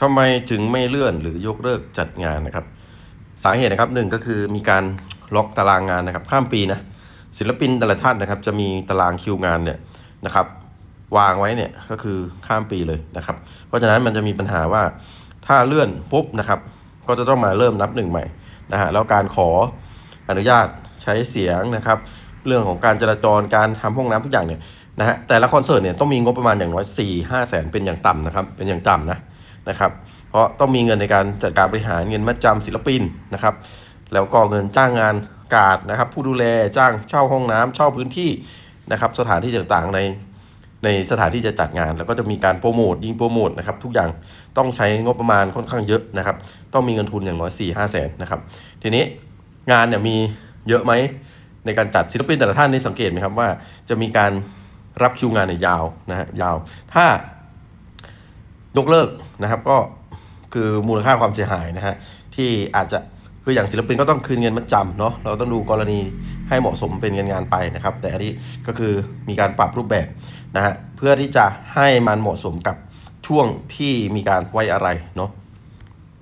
ทำไมถึงไม่เลื่อนหรือยกเลิกจัดงานนะครับ สาเหตุนะครับหนึ่งก็คือมีการล็อกตารางงานนะครับ ข้ามปีนะศิลปินแต่ละท่านนะครับ จะมีตารางคิวงานเนี่ยนะครับ วางไว้เนี่ยก็คือข้ามปีเลยนะครับ เพราะฉะนั้นมันจะมีปัญหาว่าถ้าเลื่อนปุ๊บนะครับ ก็จะต้องมาเริ่มนับหนึ่งใหม่นะฮะแล้วการขออนุญาตใช้เสียงนะครับ เรื่องของการจราจรการทำห้องน้ำทุกอย่างเนี่ยนะฮะแต่ละคอนเสิร์ตเนี่ยต้องมีงบประมาณอย่างน้อย4ี่ห้าแสนเป็นอย่างต่ำนะครับเป็นอย่างต่ำนะนะครับเพราะต้องมีเงินในการจัดการบริหารเงินมัดจำศิลปินนะครับแล้วก็เงินจ้างงานกาดนะครับ ผู้ดูแลจ้างเช่าห้องน้ำเช่าพื้นที่นะครับสถานที่ต่างๆในในสถานที่จะจัดงาน แล้วก็จะมีการโปรโมทยิงโปรโมทนะครับทุกอย่างต้องใช้งบประมาณค่อนข้างเยอะนะครับ ต้องมีเงินทุนอย่างน้อย4ี่ห้าแสนนะครับ ทีนี้งานเนี่ยมีเยอะไหม ในการจัดศิลปินแต่ละท่านนี่สังเกตไหมครับว่าจะมีการรับคิวงานเนี่ยยาวนะฮะยาว ถ้ายกเลิกนะครับก็คือมูลค่าความเสียหายนะฮะที่อาจจะคืออย่างศิลปินก็ต้องคืนเงินมัดจำเนาะเราต้องดูกรณีให้เหมาะสมเป็นเงินงานไปนะครับ แต่อันนี้ก็คือมีการปรับรูปแบบนะฮะเพื่อที่จะให้มันเหมาะสมกับช่วงที่มีการไว้อะไรเนาะ